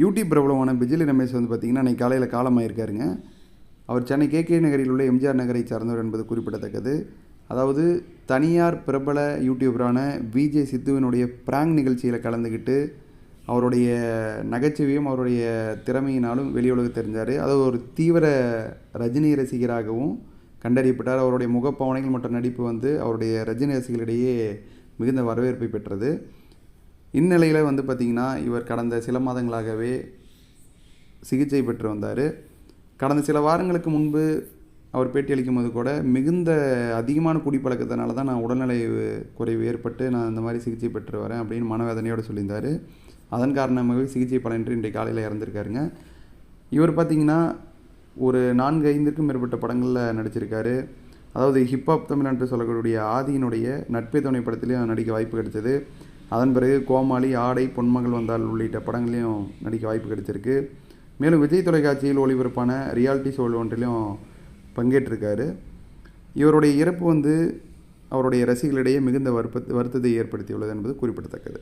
YouTube பிரபலமான பிஜிலி ரமேஷ் வந்து பார்த்திங்கன்னா அன்றைக்கி காலையில் காலமாயிருக்காருங்க. அவர் சென்னை கேகே நகரில் உள்ள எம்ஜிஆர் நகரை சார்ந்தவர் என்பது குறிப்பிடத்தக்கது. அதாவது தனியார் பிரபல யூடியூபரான விஜே சித்துவினுடைய பிராங்க் நிகழ்ச்சியில் கலந்துக்கிட்டு அவருடைய நகைச்சுவையும் அவருடைய திறமையினாலும் வெளியுலக தெரிஞ்சார். அதாவது ஒரு தீவிர ரஜினி ரசிகராகவும் கண்டறியப்பட்டார். அவருடைய முகப்பாவனைகள் மற்றும் நடிப்பு வந்து அவருடைய ரஜினி ரசிகர்களிடையே மிகுந்த வரவேற்பை பெற்றது. இந்நிலையில் வந்து பார்த்திங்கன்னா இவர் கடந்த சில மாதங்களாகவே சிகிச்சை பெற்று வந்தார். கடந்த சில வாரங்களுக்கு முன்பு அவர் பேட்டியளிக்கும் போது கூட மிகுந்த அதிகமான குடிப்பழக்கத்தினால தான் நான் உடல்நிலை குறைவு ஏற்பட்டு நான் இந்த மாதிரி சிகிச்சை பெற்று வரேன் அப்படின்னு மனவேதனையோடு சொல்லியிருந்தார். அதன் காரணமாகவே சிகிச்சை பலனின்றி இன்றைக்கு காலையில் இறந்துருக்காருங்க. இவர் பார்த்திங்கன்னா ஒரு நான்கு ஐந்துக்கும் மேற்பட்ட படங்களில் நடிச்சிருக்காரு. அதாவது ஹிப்ஹாப் தமிழ் என்று சொல்லக்கூடிய ஆதியினுடைய நட்பே துணை படத்துலேயும் நடிக்க வாய்ப்பு கிடைச்சது. அதன் பிறகு கோமாளி ஆடை பொன்மகள் வந்தால் உள்ளிட்ட படங்களையும் நடிக்க வாய்ப்பு கிடைச்சிருக்கு. மேலும் விஜய் தொலைக்காட்சியில் ஒளிபரப்பான ரியாலிட்டி ஷோ ஒன்றிலும் பங்கேற்றிருக்காரு. இவருடைய இறப்பு வந்து அவருடைய ரசிகர்களிடையே மிகுந்த வருப்ப வருத்தத்தை ஏற்படுத்தியுள்ளது என்பது குறிப்பிடத்தக்கது.